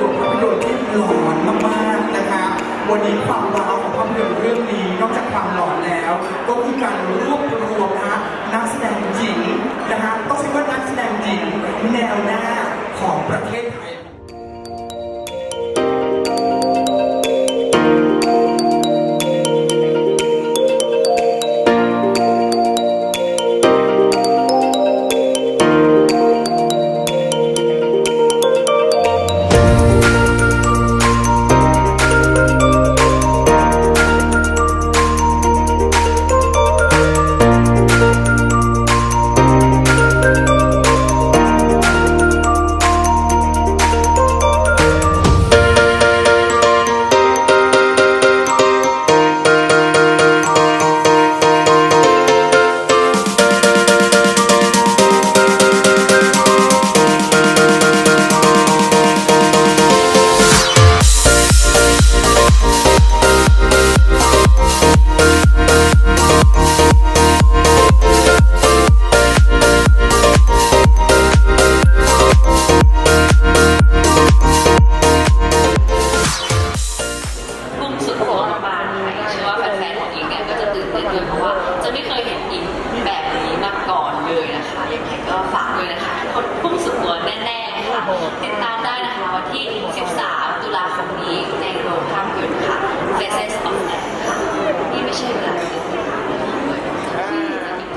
โรงภาพยนตร์ที่หลอนมากๆนะคะวันนี้ความว้าวของภาพยนตร์เรื่องนี้นอกจากความหลอนแล้ว ก็คือการรวบรวมนะคะนักแสดงหญิง จะตื่นเต้นด้วยเพราะว่าจะไม่เคยเห็นอิงแบบนี้มาก่อนเลยนะคะยังไงก็ฝากด้วยนะคะทุกคนพุ่งสุดตัวแน่ๆค่ะติดตามได้นะคะวันที่ 13 ตุลาคมนี้ในโรงภาพยนตร์ค่ะ Faces of Anne ค่ะนี่ไม่ใช่เวลาที่จะด้วย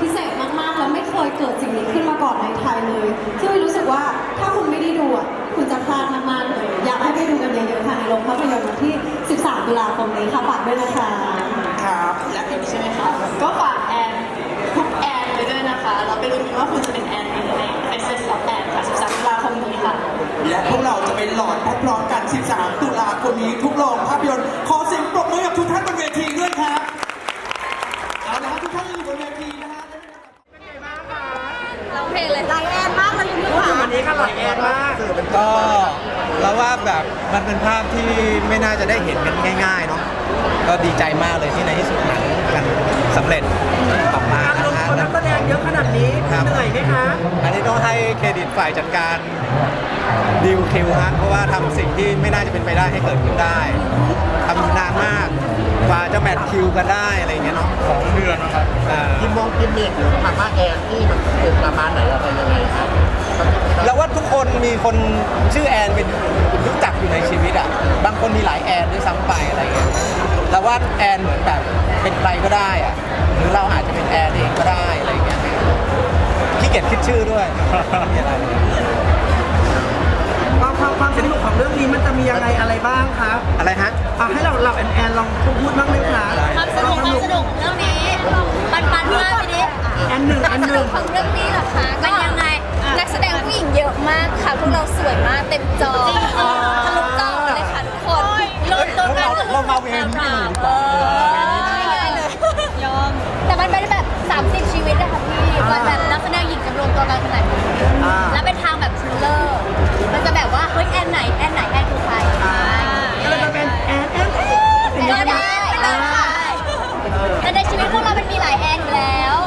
พิเศษมากๆ แล้วไม่เคยเกิดสิ่งนี้ขึ้นมาก่อนในไทยเลยซึ่งรู้สึกว่าถ้าคุณไม่ได้ดูอะคุณจะพลาดมากๆเลย อยากให้ไปดูกันเยอะๆค่ะในโรงภาพยนตร์วันที่ 13 ตุลาคมนี้ค่ะฝากด้วยนะคะ และพวกเราจะไปหลอนพร้อมกัน 13 ตุลาคมนี้ทุกโรงภาพยนตร์ขอเสียงปรบมือกับทุกท่านบนเวทีด้วยครับเอาละครับทุกท่านอยู่บนเวทีนะฮะเราเพลงเลยไลแอนมากเลยคุณค่ะวันนี้ก็หลอแอนมากก็เราว่าแบบมันเป็นภาพที่ไม่น่าจะได้เห็นกันง่าย ๆ เนาะก็ดีใจมากเลยที่ในที่สุดหนังกันสำเร็จออกมา นะฮะนักแสดงเยอะขนาดนี้ครับ เหนื่อยไหมคะอันนี้ต้องให้เครดิตฝ่ายจัดการดิวคิวฮะเพราะว่าทำสิ่งที่ไม่น่าจะเป็นไปได้ให้เกิดขึ้นได้ทำนานมากกว่าจะแมทคิวกันได้อะไรอย่างเงี้ยเนาะสองเดือนนะครับอ่ากิมมองกิมเมกหรือมาม่าแอนที่มันเป็นประมาณไหนอะไรยังไงครับแล้วว่าทุกคนมีคนชื่อแอนเป็นรู้จักอยู่ในชีวิตอะบางคนมีหลายแอนด้วยซ้ำไปอะไรเงี้ยแล้วว่าแอนเหมือนแบบเป็นใครก็ได้อะ หรือเราอาจจะเป็นแอนเองก็ได้อะไรเงี้ยขี้เกียจคิดชื่อด้วยมีอะไรความความความสนุกของเรื่องนี้มันจะมียังไงอะไรบ้างครับอะไรฮะอะให้เราเราแอนแอนลองพูดบ้างไหมคะความสนุกความสนุกของเรื่องนี้ปันปันมากไปดิแอนหนึ่งแอนหนึ่งของเรื่องนี้เหรอคะมันยังไง นักแสดงผู้หญิงเยอะมากค่ะ พวกเราสวยมากเต็มจอทะลุจอเลยค่ะทุกคนลดตัวกันเรามาเวรนี้ดีกว่า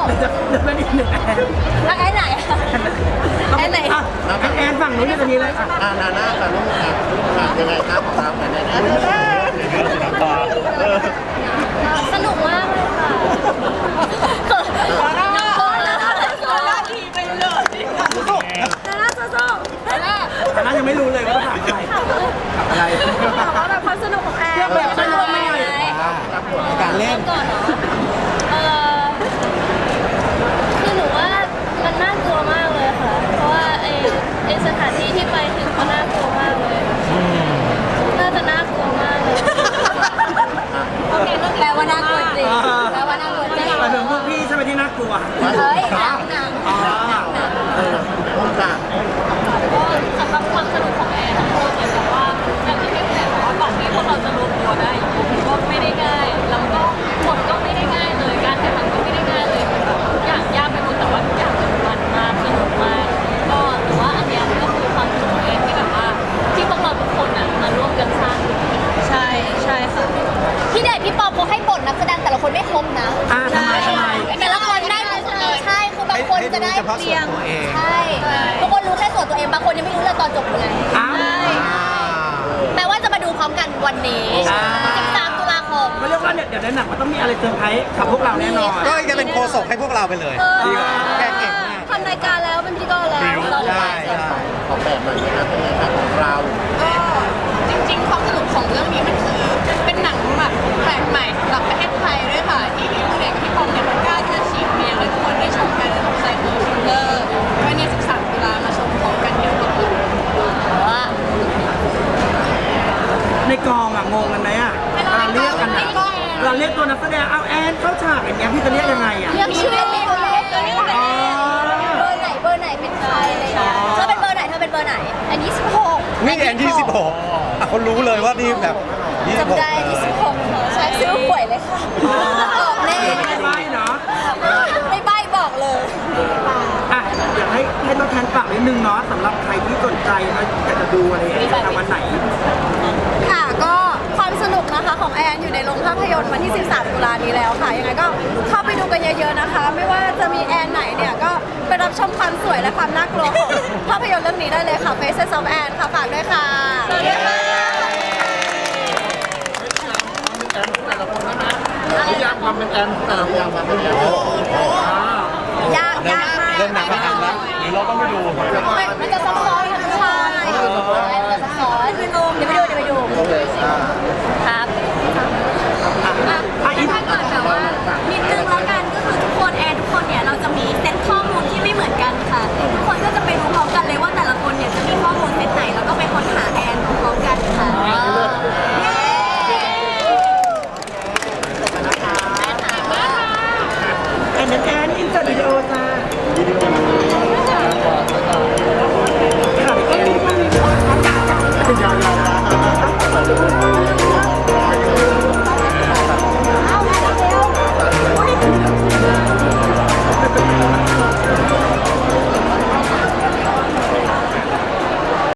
จะเดี๋ยวเดี๋ยวเป็นอีกหนึ่งแอนแล้วแอนไหนอะแอนไหนอะแอนแอนฝั่งนู้นจะมีเลยอะอ่านาน่าค่ะลูกค่ะลูกค่ะยังไงครับของเราค่ะนาน่าสนุกมากเลยค่ะเขินน้องโคนนะโคนละทีไปเลยนาน่าโซ่ๆนาน่า แต่น่ายังไม่รู้เลยว่าถามอะไรถามอะไร บอกว่าแบบความสนุกของแอน เทียบแบบสนุกไม่ไง การเล่น ก่อนเหรอเออคือหนูว่ามันน่ากลัวมากเลยค่ะ เพราะว่าไอ้ไอ้สถานที่ที่ไปถึงก็น่ากลัวมากเลย น่าจะน่ากลัวมากเลยแปลว่าน่ากลัวจริงแปลว่าน่ากลัวจริง หมายถึงพวกพี่ใช่ไหมที่น่ากลัว เฮ้ยหนังหนัง อ๋อ เออลูกค่ะ ก็สำหรับความสนุกของแอนนะคะเหมือนกับว่าอย่างที่พี่แอนบอกว่าก่อนที่พวกเราจะรวมตัวได้อยู่ก็ไม่ได้ง่าย แล้วก็บทก็ไม่ได้ง่ายเลย การถ่ายทำก็ไม่ได้ง่ายเลยมันแบบทุกอย่างยากไปหมดแต่ว่าทุกอย่างมันมันมากสนุกมาก ก็ถือว่าอันเนี้ยก็คือความสนุกของแอนที่แบบว่าที่พวกเราทุกคนอะมาร่วมกันสร้างใช่ใช่ค่ะ พี่เดชพี่ปอมเขาให้บทนักแสดงแต่ละคนไม่ครบนะ อ่าทำไมทำไม แต่ละคนได้ทุกคนใช่คือบางคนจะได้ ให้ให้รู้เฉพาะส่วนตัวเอง ใช่ทุกคนรู้แค่ส่วนตัว ว่า เนี่ยเดี๋ยวในหนังมันต้องมีอะไรเซอร์ไพรส์กับพวกเราแน่นอนก็จะเป็นโคศกให้พวกเราไปเลยเออดีกว่า แกเก่งมาก ทำรายการแล้วเป็นพิธีกรแล้วเราใช่ใช่ออกแบบหน่อยนะครับเป็นไงครับของเรา นี่แอนที่16อะเขารู้เลยว่านี่แบบจำได้ที่สิบหกใช่ซื้อหวยเลยค่ะบอกแน่ไม่ใบ้เนาะไม่ใบ้บอกเลยอะอยากให้ให้ตัวแทนฝากนิดนึงเนาะสำหรับใครที่สนใจแล้วอยากจะดูอะไรอย่างเงี้ยทางวันไหน ค่ะก็ความสนุกนะคะของแอนอยู่ในโรงภาพยนตร์วันที่ 13 ตุลานี้แล้วค่ะ ยังไงก็เข้าไปดูกันเยอะๆนะคะ ไม่ว่าจะมีแอนไหนเนี่ยก็ไปรับ ชมความสวยและความน่ากลัวของภาพยนตร์เรื่องนี้ได้เลยค่ะ Faces of Anne ค่ะฝากด้วยค่ะสวัสดีค่ะนิยามความเป็นแอนแต่ละอย่างความเป็นแอนยากยากมากเริ่มหนังไม่ทันแล้วหรือเราต้องไปดูมันจะซับซ้อนค่ะใช่มันจะซับซ้อนเดี๋ยวไปดูเดี๋ยวไปดู